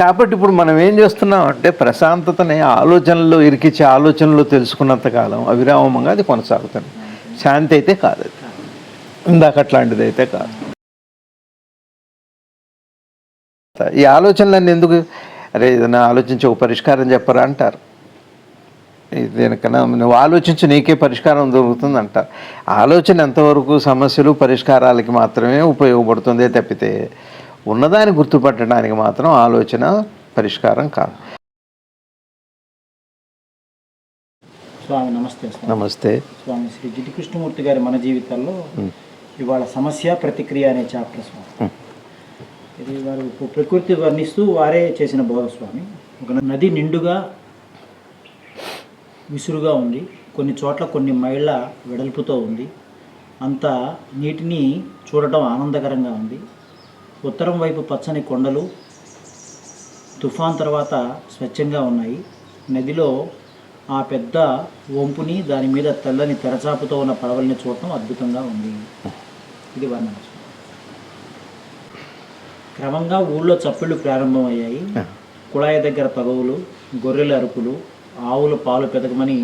కాబట్టి ఇప్పుడు మనం ఏం చేస్తున్నాం అంటే ప్రశాంతతని ఆలోచనలో ఇరికిచ్చే ఆలోచనలో తెలుసుకున్నంత కాలం అవిరామంగా అది కొనసాగుతుంది. శాంతి అయితే కాదు అది. ఇందాక అట్లాంటిది అయితే కాదు. ఈ ఆలోచనలన్నీ ఎందుకు? అరే ఏదైనా ఆలోచించి ఒక పరిష్కారం చెప్పరా అంటారు. ఇది దేనికన్నా నువ్వు ఆలోచించి నీకే పరిష్కారం దొరుకుతుంది అంటారు. ఆలోచన ఎంతవరకు సమస్యలు పరిష్కారాలకి మాత్రమే ఉపయోగపడుతుందే తప్పితే ఉన్నదాన్ని గుర్తుపట్టడానికి మాత్రం ఆలోచన పరిష్కారం కాదు. స్వామి నమస్తే నమస్తే. స్వామి శ్రీ జిడ్డు కృష్ణమూర్తి గారి మన జీవితాల్లో ఇవాళ సమస్య ప్రతిక్రియ అనే చాప్టర్ స్వామి. ఇది వారు ప్రకృతి వర్ణిస్తూ వారే చేసిన బోధ స్వామి. ఒక నది నిండుగా విసురుగా ఉంది. కొన్ని చోట్ల కొన్ని మైళ్ళ వెడల్పుతో ఉంది. అంత నీటిని చూడటం ఆనందకరంగా ఉంది. ఉత్తరం వైపు పచ్చని కొండలు తుఫాన్ తర్వాత స్వచ్ఛంగా ఉన్నాయి. నదిలో ఆ పెద్ద వంపుని దాని మీద తెల్లని తెరచాపుతో ఉన్న పడవల్ని చూడటం అద్భుతంగా ఉంది. ఇది వర్ణన క్రమంగా ఊళ్ళో చప్పుళ్ళు ప్రారంభమయ్యాయి. కుళాయి దగ్గర తగవులు గొర్రెల అరుపులు ఆవుల పాలు పెదకమని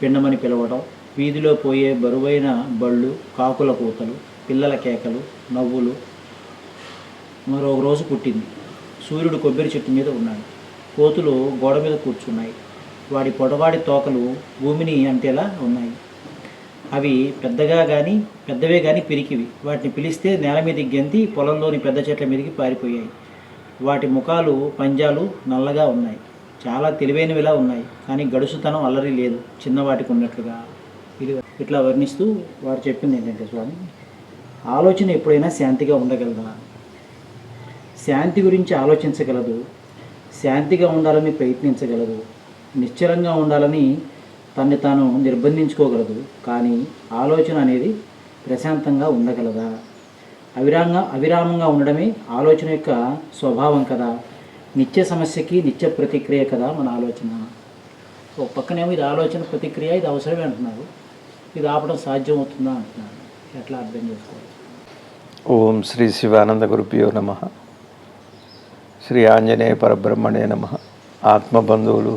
పిండమని పిలవడం వీధిలో పోయే బరువైన బళ్ళు కాకుల కూతలు పిల్లల కేకలు నవ్వులు మరో రోజు పుట్టింది. సూర్యుడు కొబ్బరి చెట్టు మీద ఉన్నాడు. కోతులు గోడ మీద కూర్చున్నాయి. వాడి పొడవాడి తోకలు భూమిని అంటేలా ఉన్నాయి. అవి పెద్దగా కానీ పెద్దవే కానీ పిరికివి. వాటిని పిలిస్తే నేల మీదకి గెంతి పొలంలోని పెద్ద చెట్ల మీదకి పారిపోయాయి. వాటి ముఖాలు పంజాలు నల్లగా ఉన్నాయి. చాలా తెలివైనవిలా ఉన్నాయి. కానీ గడుసుతనం అల్లరి లేదు. చిన్నవాటికి ఉన్నట్లుగా. ఇది ఇట్లా వర్ణిస్తూ వారు చెప్పింది ఏంటంటే స్వామి ఆలోచన ఎప్పుడైనా శాంతిగా ఉండగలదా? శాంతి గురించి ఆలోచించగలదు. శాంతిగా ఉండాలని ప్రయత్నించగలదు. నిశ్చలంగా ఉండాలని తన్ని తాను నిర్బంధించుకోగలదు. కానీ ఆలోచన అనేది ప్రశాంతంగా ఉండగలదా? అవిరాంగా అవిరామంగా ఉండడమే ఆలోచన యొక్క స్వభావం కదా. నిత్య సమస్యకి నిత్య ప్రతిక్రియ కదా మన ఆలోచన. ఒక పక్కనేమో ఇది ఆలోచన ప్రతిక్రియ ఇది అవసరమే అంటున్నారు. ఇది ఆపడం సాధ్యం అవుతుందా అంటున్నారు. ఎట్లా అర్థం చేసుకోవాలి? ఓం శ్రీ శివానంద గురుప్యో నమ. శ్రీ ఆంజనేయ పరబ్రహ్మణే నమ. ఆత్మబంధువులు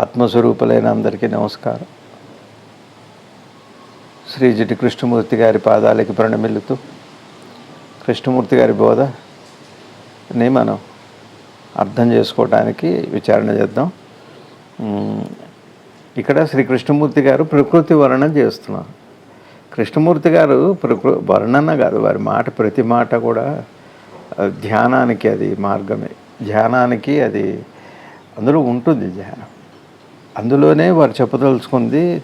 ఆత్మస్వరూపులైన అందరికీ నమస్కారం. శ్రీ జిటి కృష్ణమూర్తి గారి పాదాలకి ప్రణమిల్లుతూ కృష్ణమూర్తి గారి బోధని మనం అర్థం చేసుకోవడానికి విచారణ చేద్దాం. ఇక్కడ శ్రీ కృష్ణమూర్తి గారు ప్రకృతి వర్ణన చేస్తున్నారు. కృష్ణమూర్తి గారు ప్రకృ వర్ణన కాదు వారి మాట ప్రతి మాట కూడా ధ్యానానికి అది మార్గమే. ధ్యానానికి అది అందులో ఉంటుంది ధ్యానం. అందులోనే వారు చెప్పదలుచుకుంది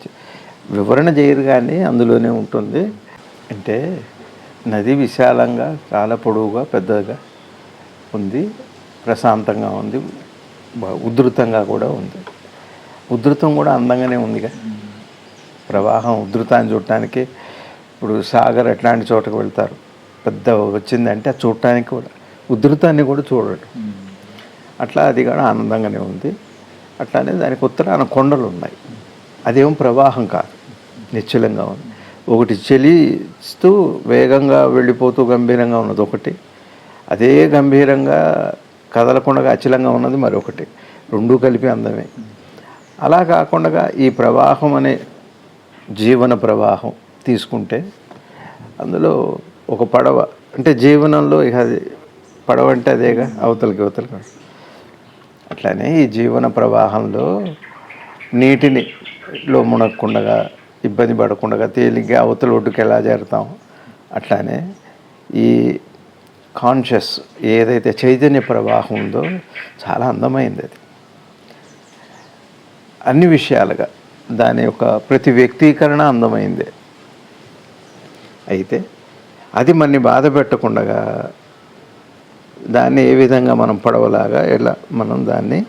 వివరణ చేయరు కానీ అందులోనే ఉంటుంది. అంటే నది విశాలంగా చాలా పొడవుగా పెద్దగా ఉంది ప్రశాంతంగా ఉంది ఉధృతంగా కూడా ఉంది. ఉధృతం కూడా అందంగానే ఉందిగా. ప్రవాహం ఉధృతాన్ని చూడటానికి ఇప్పుడు సాగర్ ఎట్లాంటి చోటకు వెళ్తారు. పెద్ద వచ్చిందంటే అది చూడటానికి కూడా ఉధృతాన్ని కూడా చూడటం అట్లా అది కూడా ఆనందంగానే ఉంది. అట్లానే దానికి ఉత్తరాన కొండలు ఉన్నాయి. అదేమో ప్రవాహం కాదు నిశ్చలంగా ఉంది. ఒకటి చెలిస్తూ వేగంగా వెళ్ళిపోతూ గంభీరంగా ఉన్నది ఒకటి. అదే గంభీరంగా కదలకుండా అచలంగా ఉన్నది మరొకటి. రెండూ కలిపి అందమే. అలా కాకుండా ఈ ప్రవాహం అనే జీవన ప్రవాహం తీసుకుంటే అందులో ఒక పడవ. అంటే జీవనంలో ఇక అది పడవ అంటే అదేగా? అవతలకి అవతలకి. అట్లానే ఈ జీవన ప్రవాహంలో నీటిని లో మునక్కుండగా ఇబ్బంది పడకుండా తేలిగ్గా అవతల ఒడ్డుకు ఎలా చేరుతాం? అట్లానే ఈ కాన్షియస్ ఏదైతే చైతన్య ప్రవాహం ఉందో చాలా అందమైంది అది. అన్ని విషయాలుగా దాని యొక్క ప్రతి వ్యక్తీకరణ అందమైంది. అయితే అది మనని బాధ పెట్టకుండా దాన్ని ఏ విధంగా మనం పడవలాగా ఎలా మనం దాన్ని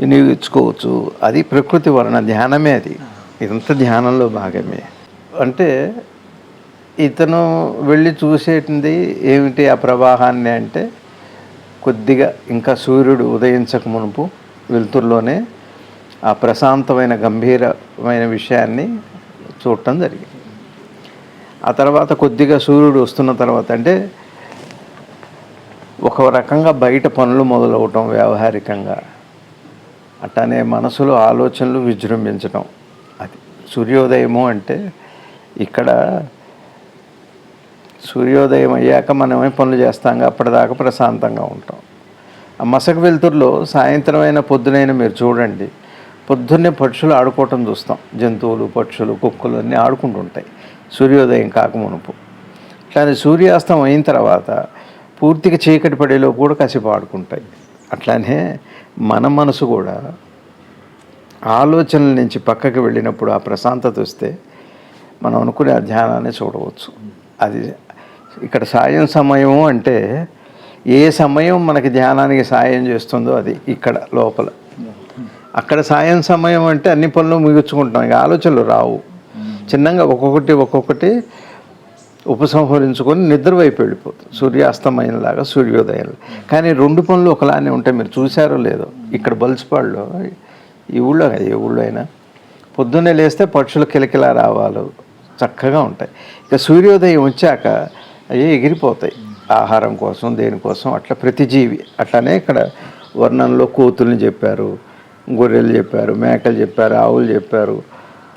వినియోగించుకోవచ్చు. అది ప్రకృతి వలన ధ్యానమే అది. ఇదంతా ధ్యానంలో భాగమే. అంటే ఇతను వెళ్ళి చూసేటింది ఏమిటి ఆ ప్రవాహాన్ని అంటే కొద్దిగా ఇంకా సూర్యుడు ఉదయించక మునుపు వెలుతురులోనే ఆ ప్రశాంతమైన గంభీరమైన విషయాన్ని చూడటం జరిగింది. ఆ తర్వాత కొద్దిగా సూర్యుడు వస్తున్న తర్వాత అంటే ఒక రకంగా బయట పనులు మొదలవటం వ్యావహారికంగా. అట్టనే మనసులో ఆలోచనలు విజృంభించడం అది సూర్యోదయము అంటే ఇక్కడ సూర్యోదయం అయ్యాక మనమే పనులు చేస్తాం అప్పటిదాకా ప్రశాంతంగా ఉంటాం. ఆ మసక వెలుతురులో సాయంత్రం అయిన పొద్దునైనా మీరు చూడండి పొద్దున్నే పక్షులు ఆడుకోవటం చూస్తాం. జంతువులు పక్షులు కుక్కలు అన్నీ ఆడుకుంటుంటాయి. సూర్యోదయం కాకమునుపు అట్లానే సూర్యాస్తం అయిన తర్వాత పూర్తిగా చీకటి పడేలో కూడా కసిపాడుకుంటాయి ఆడుకుంటాయి. అట్లానే మన మనసు కూడా ఆలోచనల నుంచి పక్కకి వెళ్ళినప్పుడు ఆ ప్రశాంతత వస్తే మనం అనుకునే ఆ ధ్యానాన్ని చూడవచ్చు. అది ఇక్కడ సాయం సమయము అంటే ఏ సమయం మనకి ధ్యానానికి సాయం చేస్తుందో అది ఇక్కడ లోపల. అక్కడ సాయం సమయం అంటే అన్ని పనులు ముగించుకుంటాం ఇక ఆలోచనలు రావు. చిన్నగా ఒక్కొక్కటి ఒక్కొక్కటి ఉపసంహరించుకొని నిద్ర వైపు వెళ్ళిపోతుంది. సూర్యాస్తమయంలాగా సూర్యోదయం కానీ రెండు పనులు ఒకలానే ఉంటాయి మీరు చూసారో లేదో ఇక్కడ బల్చిపాడులో ఈ ఊళ్ళో కాదు, ఏ ఊళ్ళో అయినా పొద్దున్నే లేస్తే పక్షులు కిలకిలా రావాలు చక్కగా ఉంటాయి. ఇక సూర్యోదయం వచ్చాక అవి ఎగిరిపోతాయి. ఆహారం కోసం దేనికోసం అట్లా ప్రతి జీవి అట్లానే ఇక్కడ వర్ణంలో కోతుల్ని చెప్పారు గొర్రెలు చెప్పారు మేకలు చెప్పారు ఆవులు చెప్పారు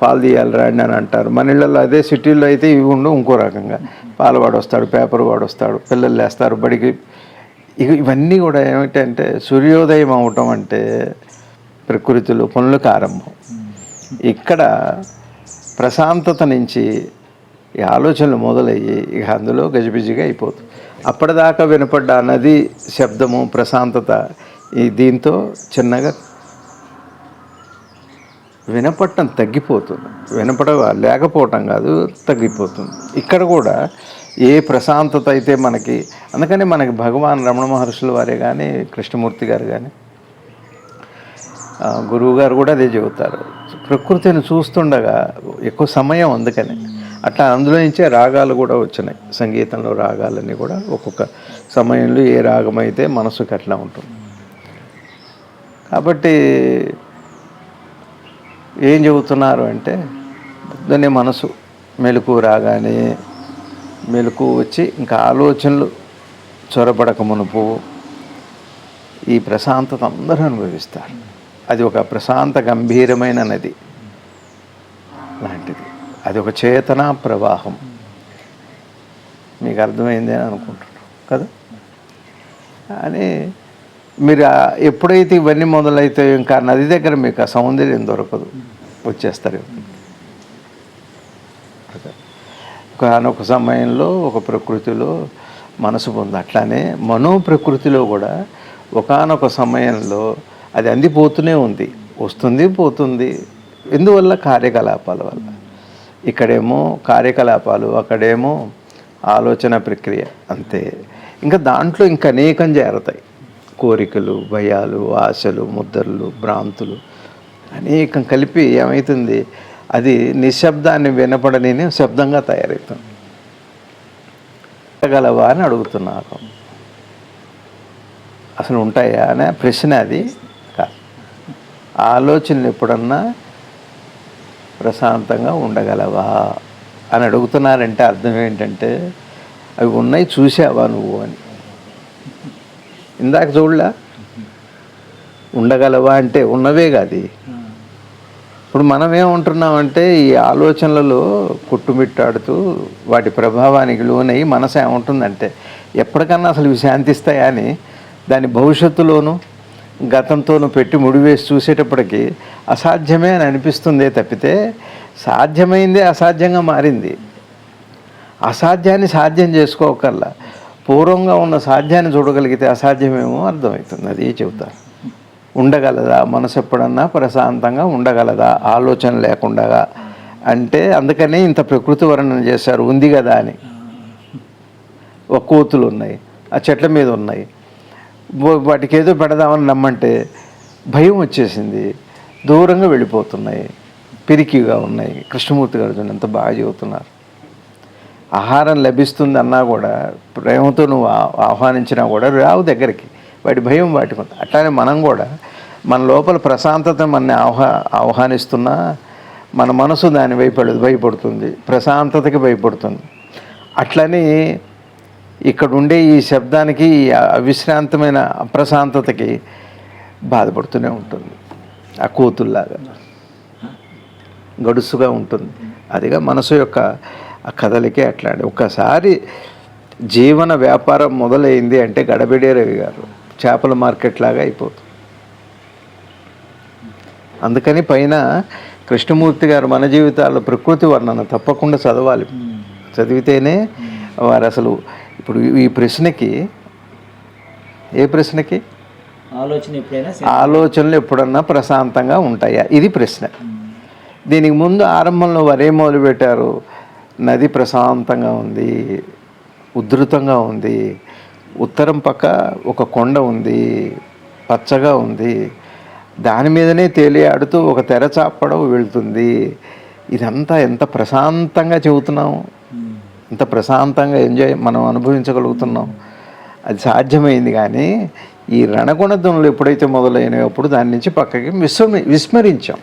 పాలు తీయాలి రాండి అని అంటారు. మన ఇళ్ళల్లో అదే సిటీల్లో అయితే ఇవి ఉండవు ఇంకో రకంగా. పాలవాడు వస్తాడు పేపర్ వాడు వస్తాడు పిల్లలు లేస్తారు బడికి ఇక ఇవన్నీ కూడా ఏమిటంటే సూర్యోదయం అవటం అంటే ప్రకృతిలో పనులకు ఆరంభం ఇక్కడ ప్రశాంతత నుంచి ఈ ఆలోచనలు మొదలయ్యి ఇక అందులో గజిబిజిగా అయిపోతుంది. అప్పటిదాకా వినపడ్డ నది శబ్దము ప్రశాంతత ఈ దీంతో చిన్నగా వినపడటం తగ్గిపోతుంది. వినపడ లేకపోవటం కాదు తగ్గిపోతుంది. ఇక్కడ కూడా ఏ ప్రశాంతత అయితే మనకి అందుకని మనకి భగవాన్ రమణ మహర్షుల వారే కానీ కృష్ణమూర్తి గారు కానీ గురువు గారు కూడా అదే చెబుతారు. ప్రకృతిని చూస్తుండగా ఎక్కువ సమయం అందుకని. అట్లా అందులో నుంచే రాగాలు కూడా వచ్చినాయి. సంగీతంలో రాగాలన్నీ కూడా ఒక్కొక్క సమయంలో ఏ రాగం అయితే మనసుకి అట్లా ఉంటుంది. కాబట్టి ఏం చెబుతున్నారు అంటే పొద్దున్నే మనసు మెలకు రాగానే మెలకు వచ్చి ఇంకా ఆలోచనలు చొరబడక మునుపు ఈ ప్రశాంతత అందరూ అనుభవిస్తారు. అది ఒక ప్రశాంత గంభీరమైన నది లాంటిది. అది ఒక చేతన ప్రవాహం. మీకు అర్థమైంది అని అనుకుంటున్నాను కదా? అని మీరు ఎప్పుడైతే ఇవన్నీ మొదలైతాయో ఇంకా నది దగ్గర మీకు ఆ సౌందర్యం దొరకదు. వచ్చేస్తారు. ఒకనొక సమయంలో ఒక ప్రకృతిలో మనసు పొంది అట్లానే మనో ప్రకృతిలో కూడా ఒకానొక సమయంలో అది అందిపోతూనే ఉంది. వస్తుంది పోతుంది. ఎందువల్ల? కార్యకలాపాల వల్ల. ఇక్కడేమో కార్యకలాపాలు అక్కడేమో ఆలోచన ప్రక్రియ అంతే. ఇంకా దాంట్లో ఇంకా అనేకం చేరతాయి. కోరికలు భయాలు ఆశలు ముద్రలు భ్రాంతులు అనేకం కలిపి ఏమవుతుంది అది నిశ్శబ్దాన్ని వినపడని శబ్దంగా తయారవుతుంది గలవా అని అడుగుతున్నారు. అసలు ఉంటాయా అనే ప్రశ్న అది కాదు. ఆలోచనలు ఎప్పుడన్నా ప్రశాంతంగా ఉండగలవా అని అడుగుతున్నారంటే అర్థం ఏంటంటే అవి ఉన్నాయి చూసావా నువ్వు అని. ఇందాక చూడలా? ఉండగలవా అంటే ఉన్నవే కాదు. ఇప్పుడు మనం ఏమంటున్నామంటే ఈ ఆలోచనలలో కొట్టుమిట్టాడుతూ వాటి ప్రభావానికి లోనై మనసు ఏముంటుందంటే ఎప్పటికన్నా అసలు ఇవి శాంతిస్తాయా అని దాని భవిష్యత్తులోనూ గతంతోనూ పెట్టి ముడివేసి చూసేటప్పటికి అసాధ్యమే అని అనిపిస్తుందే తప్పితే సాధ్యమైందే అసాధ్యంగా మారింది. అసాధ్యాన్ని సాధ్యం చేసుకోకల్లా పూర్వంగా ఉన్న సాధ్యాన్ని చూడగలిగితే అసాధ్యమేమో అర్థమవుతుంది. అది చెబుతారు? ఉండగలదా? మనసు ఎప్పుడన్నా ప్రశాంతంగా ఉండగలదా? ఆలోచన లేకుండా అంటే అందుకనే ఇంత ప్రకృతి వర్ణన చేశారు. ఉంది కదా అని. ఒక కోతులు ఉన్నాయి ఆ చెట్ల మీద ఉన్నాయి. వా- వాటికి ఏదో పెడదామని నమ్మంటే భయం వచ్చేసింది. దూరంగా వెళ్ళిపోతున్నాయి. పిరికిగా ఉన్నాయి. కృష్ణమూర్తి గారు చూడండి ఎంత బాగా చెబుతున్నారు. ఆహారం లభిస్తుంది అన్నా కూడా ప్రేమతో నువ్వు ఆహ్వానించినా కూడా రావు దగ్గరికి. వాటి భయం వాటికి ఉంది అట్లానే మనం కూడా మన లోపల ప్రశాంతత మనని ఆహ్వా ఆహ్వానిస్తున్నా మన మనసు దాని వైపు భయపడుతుంది ప్రశాంతతకి భయపడుతుంది. అట్లని ఇక్కడ ఉండే ఈ శబ్దానికి ఈ అవిశ్రాంతమైన అప్రశాంతతకి బాధపడుతూనే ఉంటుంది. ఆ కోతుల్లాగా. గడుసుగా ఉంటుంది. అదిగా మనసు యొక్క ఆ కదలికే అట్లాంటి. ఒక్కసారి జీవన వ్యాపారం మొదలైంది అంటే గడబిడే రవి గారు. చేపల మార్కెట్ లాగా అయిపోతుంది. అందుకని పైన కృష్ణమూర్తి గారు మన జీవితాల్లో ప్రకృతి వర్ణన తప్పకుండా చదవాలి. చదివితేనే వారు అసలు ఇప్పుడు ఈ ప్రశ్నకి ఏ ప్రశ్నకి? ఆలోచన ఎప్పుడైనా ఆలోచనలు ఎప్పుడన్నా ప్రశాంతంగా ఉంటాయా? ఇది ప్రశ్న. దీనికి ముందు ఆరంభంలో వారు ఏం మొదలుపెట్టారు? నది ప్రశాంతంగా ఉంది ఉధృతంగా ఉంది ఉత్తరం పక్క ఒక కొండ ఉంది పచ్చగా ఉంది. దాని మీదనే తేలియాడుతూ ఒక తెరచాపడవ వెళ్తుంది. ఇదంతా ఎంత ప్రశాంతంగా చెబుతున్నాం. ఎంత ప్రశాంతంగా ఎంజాయ్ మనం అనుభవించగలుగుతున్నాం. అది సాధ్యమైంది కానీ ఈ రణగుణ ధ్వనులు ఎప్పుడైతే మొదలైనప్పుడు దాని నుంచి పక్కకి విస్మ విస్మరించాం.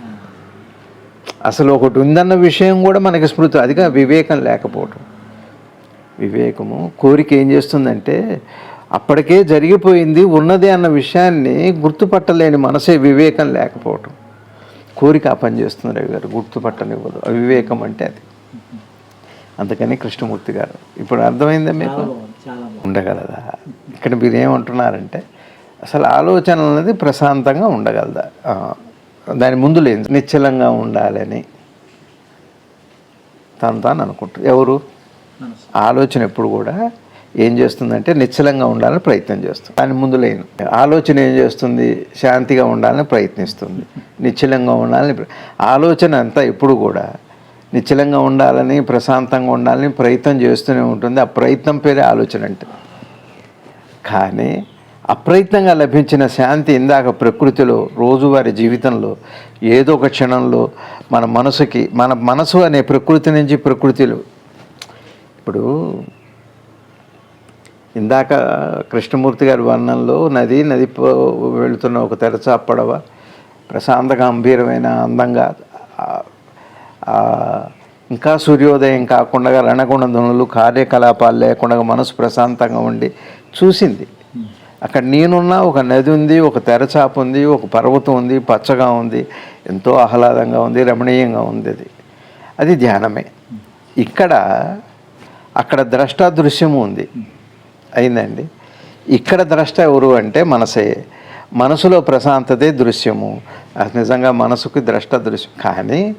అసలు ఒకటి ఉందన్న విషయం కూడా మనకి స్మృతి అదిగా వివేకం లేకపోవటం. వివేకము కోరిక ఏం చేస్తుందంటే అప్పటికే జరిగిపోయింది ఉన్నది అన్న విషయాన్ని గుర్తుపట్టలేని మనసే వివేకం లేకపోవటం. కోరిక ఆ పని చేస్తుంది రవి గారు గుర్తుపట్టనివ్వదు. అవివేకం అంటే అది. అందుకని కృష్ణమూర్తి గారు. ఇప్పుడు అర్థమైందా మీకు? ఉండగలదా? ఇక్కడ మీరు ఏమంటున్నారంటే అసలు ఆలోచన అనేది ప్రశాంతంగా ఉండగలదా? దాని ముందు లేదు. నిశ్చలంగా ఉండాలని తను తాను అనుకుంటుంది. ఎవరు? ఆలోచన ఎప్పుడు కూడా ఏం చేస్తుందంటే నిశ్చలంగా ఉండాలని ప్రయత్నం చేస్తుంది. దాని ముందు లేను ఆలోచన ఏం చేస్తుంది? శాంతిగా ఉండాలని ప్రయత్నిస్తుంది. నిశ్చలంగా ఉండాలని ఆలోచన అంతా ఎప్పుడు కూడా నిశ్చలంగా ఉండాలని ప్రశాంతంగా ఉండాలని ప్రయత్నం చేస్తూనే ఉంటుంది. ఆ ప్రయత్నం పేరే ఆలోచన అంటే. కానీ అప్రయత్నంగా లభించిన శాంతి ఇందాక ప్రకృతిలో రోజువారి జీవితంలో ఏదో ఒక క్షణంలో మన మనసుకి మన మనసు అనే ప్రకృతి నుంచి ప్రకృతిలో. ఇప్పుడు ఇందాక కృష్ణమూర్తి గారి వర్ణంలో నది నది వెళుతున్న ఒక తెరచా పడవ ప్రశాంత గంభీరమైన అందంగా ఇంకా సూర్యోదయం కాకుండా రణగుణ ధ్వనులు కార్యకలాపాలు లేకుండా మనసు ప్రశాంతంగా ఉండి చూసింది. అక్కడ నేనున్నా ఒక నది ఉంది ఒక తెరచాప ఉంది ఒక పర్వతం ఉంది పచ్చగా ఉంది ఎంతో ఆహ్లాదంగా ఉంది రమణీయంగా ఉంది అది. అది ధ్యానమే. ఇక్కడ అక్కడ ద్రష్ట దృశ్యము ఉంది. అయిందండి. ఇక్కడ ద్రష్ట ఎవరు అంటే మనసే. మనసులో ప్రశాంతతే దృశ్యము. అది నిజంగా మనసుకు ద్రష్ట దృశ్యం. కానీ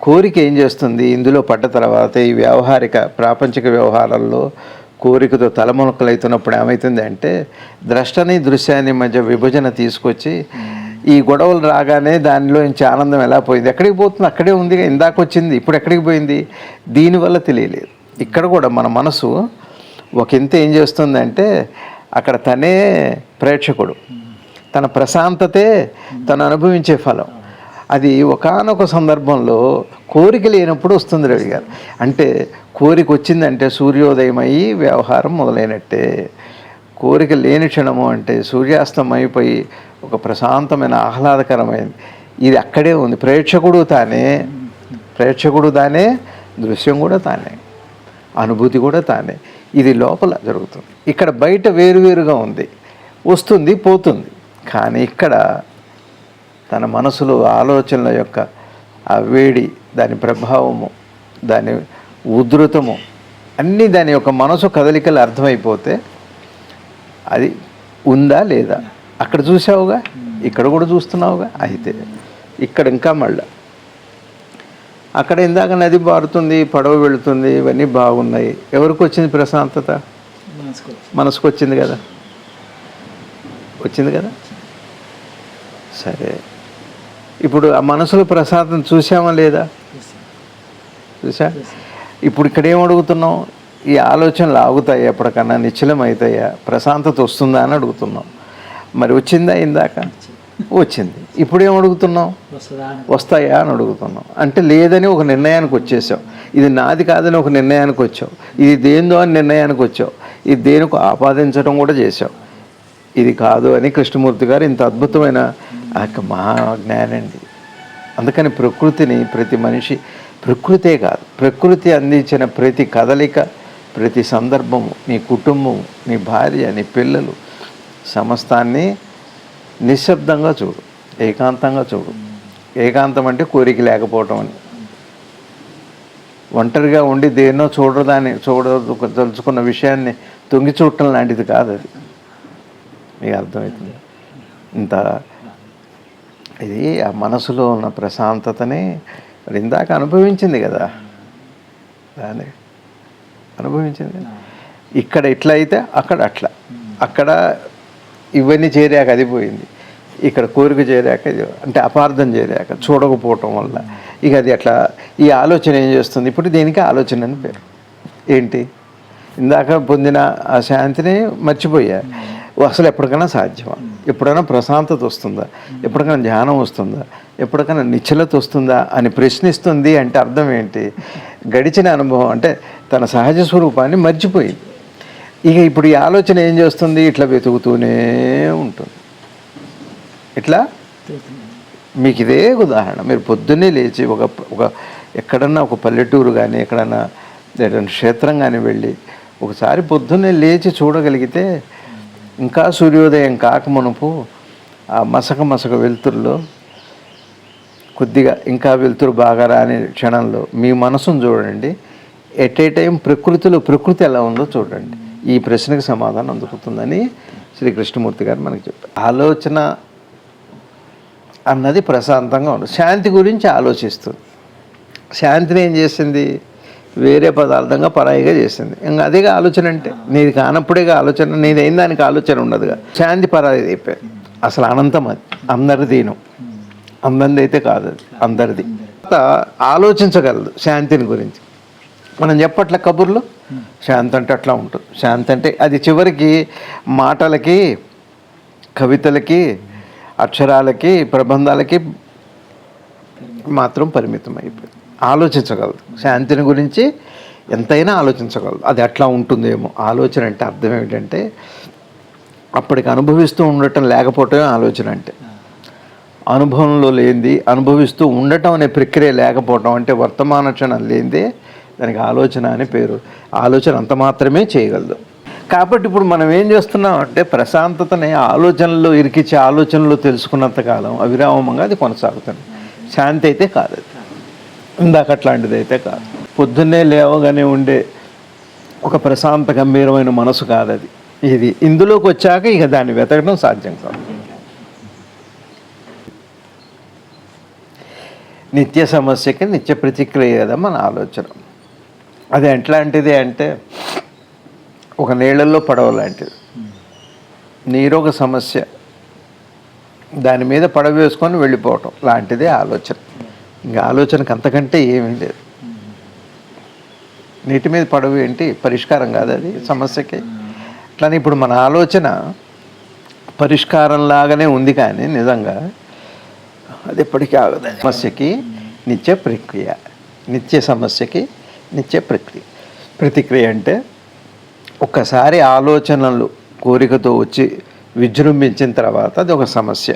కోరిక ఏం చేస్తుంది? ఇందులో పడ్డ తర్వాత ఈ వ్యవహారిక ప్రాపంచిక వ్యవహారాల్లో కోరికతో తలమునకలవుతున్నప్పుడు ఏమవుతుంది అంటే ద్రష్టని దృశ్యాన్ని మధ్య విభజన తీసుకొచ్చి ఈ గొడవలు రాగానే దానిలో నుంచి ఆనందం ఎలా పోయింది? ఎక్కడికి పోతుంది? అక్కడే ఉంది ఇందాక వచ్చింది ఇప్పుడు ఎక్కడికి పోయింది? దీనివల్ల తెలియలేదు. ఇక్కడ కూడా మన మనసు ఒక ఇంత ఏం చేస్తుందంటే అక్కడ తనే ప్రేక్షకుడు. తన ప్రశాంతతే తను అనుభవించే ఫలం. అది ఒకానొక సందర్భంలో కోరిక లేనప్పుడు వస్తుంది రవి గారు. అంటే కోరిక వచ్చిందంటే సూర్యోదయం అయ్యి వ్యవహారం మొదలైనట్టే. కోరిక లేని క్షణము అంటే సూర్యాస్తం అయిపోయి ఒక ప్రశాంతమైన ఆహ్లాదకరమైనది ఇది అక్కడే ఉంది. ప్రేక్షకుడు తానే. ప్రేక్షకుడు తానే దృశ్యం కూడా తానే. అనుభూతి కూడా తానే. ఇది లోపల జరుగుతుంది. ఇక్కడ బయట వేరువేరుగా ఉంది. వస్తుంది పోతుంది. కానీ ఇక్కడ తన మనసులో ఆలోచనల యొక్క ఆ వేడి దాని ప్రభావము దాని ఉధృతము అన్నీ దాని యొక్క మనసు కదలికలు అర్థమైపోతే అది ఉందా లేదా? అక్కడ చూసావుగా ఇక్కడ కూడా చూస్తున్నావుగా? అయితే ఇక్కడ ఇంకా మళ్ళా. అక్కడ ఇందాక నది బారుతుంది పడవ వెళుతుంది ఇవన్నీ బాగున్నాయి. ఎవరికి వచ్చింది ప్రశాంతత? మనసుకు వచ్చింది కదా. వచ్చింది కదా? సరే. ఇప్పుడు ఆ మనసులో ప్రశాంతం చూసామా లేదా? చూసా ఇప్పుడు ఇక్కడ ఏం అడుగుతున్నాం ఈ ఆలోచనలు ఆగుతాయా ఎప్పటికన్నా? నిశ్చలం అవుతాయా ప్రశాంతత వస్తుందా అని అడుగుతున్నాం. మరి వచ్చిందా ఇందాక? వచ్చింది. ఇప్పుడు ఏం అడుగుతున్నాం వస్తాయా అని అడుగుతున్నాం. అంటే లేదని ఒక నిర్ణయానికి వచ్చేసావు. ఇది నాది కాదని ఒక నిర్ణయానికి వచ్చావు. ఇది దేందో అని నిర్ణయానికి వచ్చావు. ఇది దేనికి ఆపాదించడం కూడా చేసావు ఇది కాదు అని కృష్ణమూర్తి గారు ఇంత అద్భుతమైన ఆ యొక్క మహాజ్ఞానండి అందుకని ప్రకృతిని ప్రతి మనిషి ప్రకృతే కాదు ప్రకృతి అందించిన ప్రతి కదలిక ప్రతి సందర్భము నీ కుటుంబం నీ భార్య నీ పిల్లలు సమస్తాన్ని నిశ్శబ్దంగా చూడు ఏకాంతంగా చూడు. ఏకాంతం అంటే కోరిక లేకపోవటం అని. ఒంటరిగా ఉండి దేన్నో చూడదాన్ని చూడ తలుచుకున్న విషయాన్ని తొంగి చూడటం లాంటిది కాదు అది. మీకు అర్థమవుతుంది? ఇంత ఇది ఆ మనసులో ఉన్న ప్రశాంతతని ఇందాక అనుభవించింది కదా. దాన్ని అనుభవించింది ఇక్కడ ఇట్లా అయితే అక్కడ అట్లా. అక్కడ ఇవన్నీ చేరాక అది పోయింది. ఇక్కడ కోరిక చేరాక ఇది అంటే అపార్థం చేరాక చూడకపోవటం వల్ల ఇక అది అట్లా ఈ ఆలోచన ఏం చేస్తుంది? ఇప్పుడు దీనికి ఆలోచన అని పేరు. ఏంటి? ఇందాక పొందిన ఆ శాంతిని మర్చిపోయా. అసలు ఎప్పటికైనా సాధ్యమా? ఎప్పుడైనా ప్రశాంతత వస్తుందా? ఎప్పటికైనా ధ్యానం వస్తుందా? ఎప్పటికైనా నిశ్చలత వస్తుందా అని ప్రశ్నిస్తుంది అంటే అర్థం ఏంటి? గడిచిన అనుభవం అంటే తన సహజ స్వరూపాన్ని మర్చిపోయింది. ఇక ఇప్పుడు ఈ ఆలోచన ఏం చేస్తుంది? ఇట్లా వెతుకుతూనే ఉంటుంది. ఇట్లా మీకు ఇదే ఉదాహరణ. మీరు పొద్దున్నే లేచి ఒక ఒక ఎక్కడన్నా ఒక పల్లెటూరు కానీ ఎక్కడన్నా ఏదైనా క్షేత్రం కానీ వెళ్ళి ఒకసారి పొద్దున్నే లేచి చూడగలిగితే ఇంకా సూర్యోదయం కాకమునుపు ఆ మసక మసక వెలుతురులో కొద్దిగా ఇంకా వెలుతురు బాగా రాని క్షణంలో మీ మనసును చూడండి. ఎట్ ఏ టైం ప్రకృతిలో ప్రకృతి ఎలా ఉందో చూడండి. ఈ ప్రశ్నకు సమాధానం అందుకుతుందని శ్రీ కృష్ణమూర్తి గారు మనకి చెప్పారు. ఆలోచన అన్నది ప్రశాంతంగా ఉండదు శాంతి గురించి ఆలోచిస్తుంది. శాంతిని ఏం చేసింది? వేరే పదార్థంగా పరాయిగా చేసింది. ఇంకా అదేగా ఆలోచన అంటే నీది కానప్పుడేగా ఆలోచన నీది అయిన దానికి ఆలోచన ఉండదుగా. శాంతి పరాయి అయిపోయింది అసలు అనంతం అది అందరిది అందరిది అయితే కాదు అది అందరిది. ఆలోచించగలదు శాంతిని గురించి. మనం చెప్పట్ల కబుర్లు? శాంతి అంటే అట్లా ఉంటుంది. శాంతి అంటే అది చివరికి మాటలకి కవితలకి అక్షరాలకి ప్రబంధాలకి మాత్రం పరిమితం అయిపోయింది ఆలోచించగలదు. శాంతిని గురించి ఎంతైనా ఆలోచించగలదు. అది అట్లా ఉంటుందేమో. ఆలోచన అంటే అర్థం ఏమిటంటే అప్పటికి అనుభవిస్తూ ఉండటం లేకపోవటమే ఆలోచన అంటే. అనుభవంలో లేనిది అనుభవిస్తూ ఉండటం అనే ప్రక్రియ లేకపోవటం అంటే వర్తమాన క్షణం లేనిదే దానికి ఆలోచన అని పేరు. ఆలోచన అంత మాత్రమే చేయగలదు. కాబట్టి ఇప్పుడు మనం ఏం చేస్తున్నాం అంటే ప్రశాంతతని ఆలోచనలో ఇరికిచ్చే ఆలోచనలో తెలుసుకున్నంత కాలం అవిరామంగా అది కొనసాగుతుంది. శాంతి అయితే కాదు అది ఇందాక అట్లాంటిది అయితే కాదు. పొద్దున్నే లేవగానే ఉండే ఒక ప్రశాంత గంభీరమైన మనసు కాదు అది ఇది ఇందులోకి వచ్చాక ఇక దాన్ని వెతకడం సాధ్యం కాదు. నిత్య సమస్యకి నిత్య ప్రతిక్రియ కదా మన ఆలోచన. అది ఎట్లాంటిది అంటే ఒక నీళ్ళల్లో పడవ లాంటిది. నీరు ఒక సమస్య. దాని మీద పడవ వేసుకొని వెళ్ళిపోవటం లాంటిదే ఆలోచన. ఇంకా ఆలోచనకు అంతకంటే ఏమీ లేదు. నీటి మీద పడవ ఏంటి? పరిష్కారం కాదు అది సమస్యకి. అట్లానే ఇప్పుడు మన ఆలోచన పరిష్కారం లాగానే ఉంది కానీ నిజంగా అది ఎప్పటికీ ఆగదు. సమస్యకి నిత్య ప్రక్రియ నిత్య సమస్యకి నిత్య ప్రక్రియ. ప్రతిక్రియ అంటే ఒక్కసారి ఆలోచనలు కోరికతో వచ్చి విజృంభించిన తర్వాత అది ఒక సమస్య.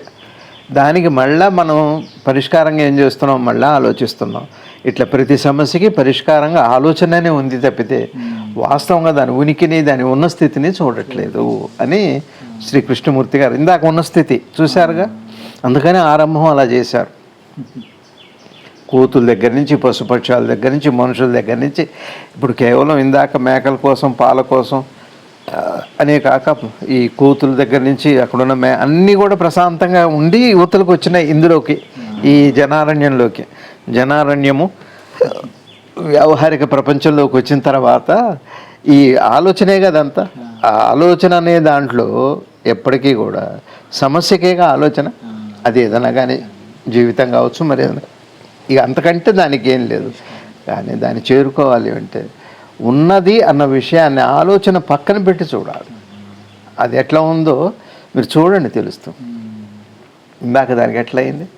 దానికి మళ్ళా మనం పరిష్కారంగా ఏం చేస్తున్నాం? మళ్ళీ ఆలోచిస్తున్నాం. ఇట్లా ప్రతి సమస్యకి పరిష్కారంగా ఆలోచననే ఉంది తప్పితే వాస్తవంగా దాని ఉనికిని దాని ఉన్న స్థితిని చూడట్లేదు అని శ్రీ కృష్ణమూర్తి గారు ఇందాక ఉన్న స్థితి చూశారుగా? అందుకని ఆరంభం అలా చేశారు. కోతుల దగ్గర నుంచి పశుపక్షాల దగ్గర నుంచి మనుషుల దగ్గర నుంచి ఇప్పుడు కేవలం ఇందాక మేకల కోసం పాల కోసం అనే కాక ఈ కూతురు దగ్గర నుంచి అక్కడున్న మే అన్నీ కూడా ప్రశాంతంగా ఉండి యువతలకు వచ్చినాయి ఇందులోకి ఈ జనారణ్యంలోకి. జనారణ్యము వ్యావహారిక ప్రపంచంలోకి వచ్చిన తర్వాత ఈ ఆలోచనే కదంతా. ఆ ఆలోచన అనే దాంట్లో ఎప్పటికీ కూడా సమస్యకేగా ఆలోచన. అది ఏదైనా కానీ జీవితం కావచ్చు మరి ఏదైనా. ఇక అంతకంటే దానికి ఏం లేదు. కానీ దాన్ని చేరుకోవాలి అంటే ఉన్నది అన్న విషయాన్ని ఆలోచన పక్కన పెట్టి చూడాలి. అది ఎట్లా ఉందో మీరు చూడండి తెలుస్తుంది ఇందాక దానికి ఎట్లా అయింది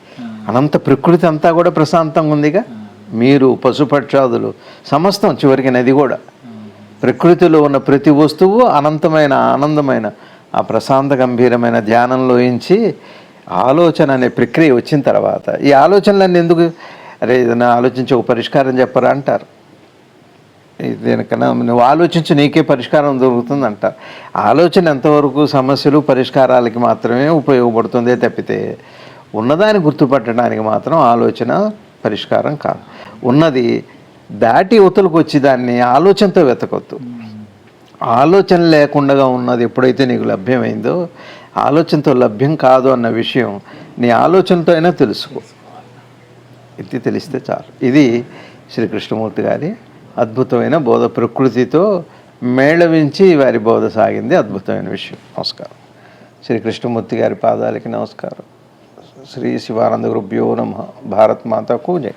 అనంత ప్రకృతి అంతా కూడా ప్రశాంతంగా ఉందిగా. మీరు పశుపక్షాదులు సమస్తం చివరికి నది కూడా. ప్రకృతిలో ఉన్న ప్రతి వస్తువు అనంతమైన ఆనందమైన ఆ ప్రశాంత గంభీరమైన ధ్యానంలో ఇంచి ఆలోచన అనే ప్రక్రియ వచ్చిన తర్వాత ఈ ఆలోచనలన్నీ ఎందుకు? అరే ఏదైనా ఆలోచించి ఒక పరిష్కారం చెప్పరా అంటారు. దేనికన్నా నువ్వు ఆలోచించి నీకే పరిష్కారం దొరుకుతుంది అంటారు ఆలోచన ఎంతవరకు సమస్యలు పరిష్కారాలకి మాత్రమే ఉపయోగపడుతుందే తప్పితే ఉన్నదాన్ని గుర్తుపట్టడానికి మాత్రం ఆలోచన పరిష్కారం కాదు. ఉన్నది దాటి ఉతలకు వచ్చి దాన్ని ఆలోచనతో వెతకొద్దు. ఆలోచన లేకుండా ఉన్నది ఎప్పుడైతే నీకు లభ్యమైందో ఆలోచనతో లభ్యం కాదు అన్న విషయం నీ ఆలోచనతో అయినా తెలుసుకో. ఇది తెలిస్తే చాలు. ఇది శ్రీకృష్ణమూర్తి గారి అద్భుతమైన బోధ ప్రకృతితో మేళవించి వారి బోధ సాగింది అద్భుతమైన విషయం. నమస్కారం. శ్రీ కృష్ణమూర్తి గారి పాదాలకి నమస్కారం. శ్రీ శివానంద గురుభ్యో నమ. భారత్ మాతకు జై.